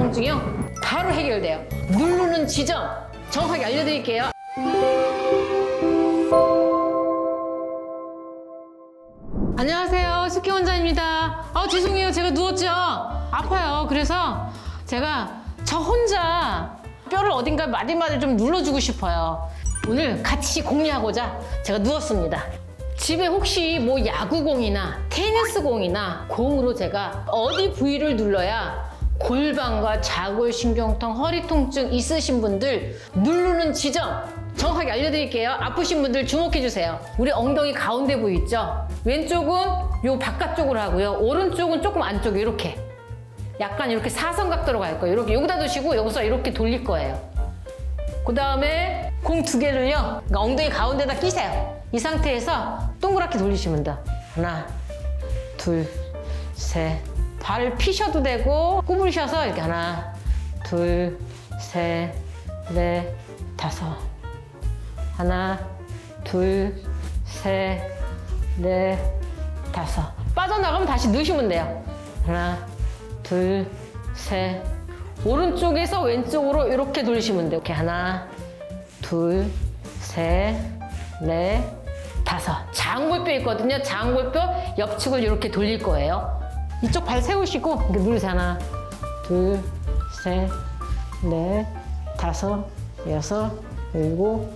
통증이요 바로 해결돼요. 누르는 지점 정확하게 알려드릴게요. 안녕하세요. 스키 원장입니다. 아, 죄송해요. 제가 누웠죠? 아파요. 그래서 제가 저 혼자 뼈를 어딘가 마디마디 좀 눌러주고 싶어요. 오늘 같이 공유하고자 제가 누웠습니다. 집에 혹시 뭐 야구공이나 테니스공이나 공으로 제가 어디 부위를 눌러야 골반과 자골신경통, 허리 통증 있으신 분들 누르는 지점 정확하게 알려드릴게요. 아프신 분들 주목해 주세요. 우리 엉덩이 가운데 있죠? 왼쪽은 요 바깥쪽으로 하고요. 오른쪽은 조금 안쪽에 이렇게 약간 이렇게 사선각도로 갈 거예요. 이렇게 여기다 두시고 여기서 이렇게 돌릴 거예요. 그 다음에 공 두 개를요. 그러니까 엉덩이 가운데다 끼세요. 이 상태에서 동그랗게 돌리시면 돼요. 하나, 둘, 셋. 발을 피셔도 되고 구부리셔서 이렇게 하나, 둘, 셋, 넷, 다섯. 하나, 둘, 셋, 넷, 다섯. 빠져나가면 다시 넣으시면 돼요. 하나, 둘, 셋. 오른쪽에서 왼쪽으로 이렇게 돌리시면 돼요. 이렇게 하나, 둘, 셋, 넷, 다섯. 장골뼈 있거든요. 장골뼈 옆측을 이렇게 돌릴 거예요. 이쪽 발 세우시고 이렇게. 하나, 둘, 셋, 넷, 다섯, 여섯, 일곱,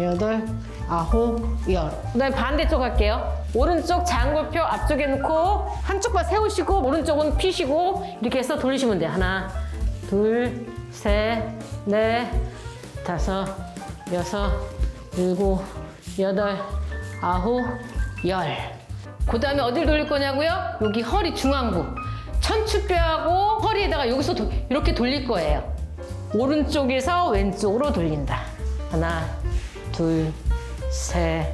여덟, 아홉, 열. 그다음에 반대쪽 할게요. 오른쪽 장골뼈 앞쪽에 놓고 한쪽 발 세우시고 오른쪽은 피시고 이렇게 해서 돌리시면 돼요. 하나, 둘, 셋, 넷, 다섯, 여섯, 일곱, 여덟, 아홉, 열. 그 다음에 어디를 돌릴 거냐고요? 여기 허리 중앙부. 천추뼈하고 허리에다가 여기서 도- 이렇게 돌릴 거예요. 오른쪽에서 왼쪽으로 돌린다. 하나, 둘, 셋.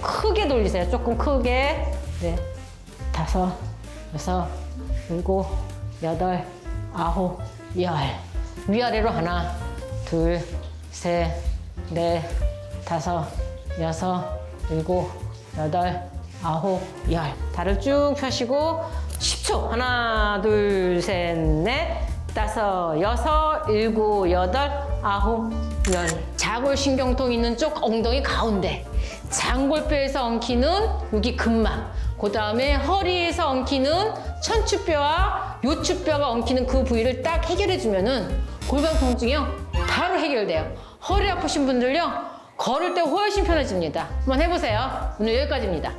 크게 돌리세요. 조금 크게. 네. 다섯, 여섯, 일곱, 여덟, 아홉, 열. 위아래로 하나, 둘, 셋, 넷, 다섯, 여섯, 일곱, 여덟, 아홉, 열. 다리를 쭉 펴시고 10초. 하나, 둘, 셋, 넷, 다섯, 여섯, 일곱, 여덟, 아홉, 열. 자골신경통 있는 쪽 엉덩이 가운데. 장골뼈에서 엉키는 여기 근막. 그 다음에 허리에서 엉키는 천추뼈와 요추뼈가 엉키는 그 부위를 딱 해결해주면은 골반 통증이요. 바로 해결돼요. 허리 아프신 분들요. 걸을 때 훨씬 편해집니다. 한번 해보세요. 오늘 여기까지입니다.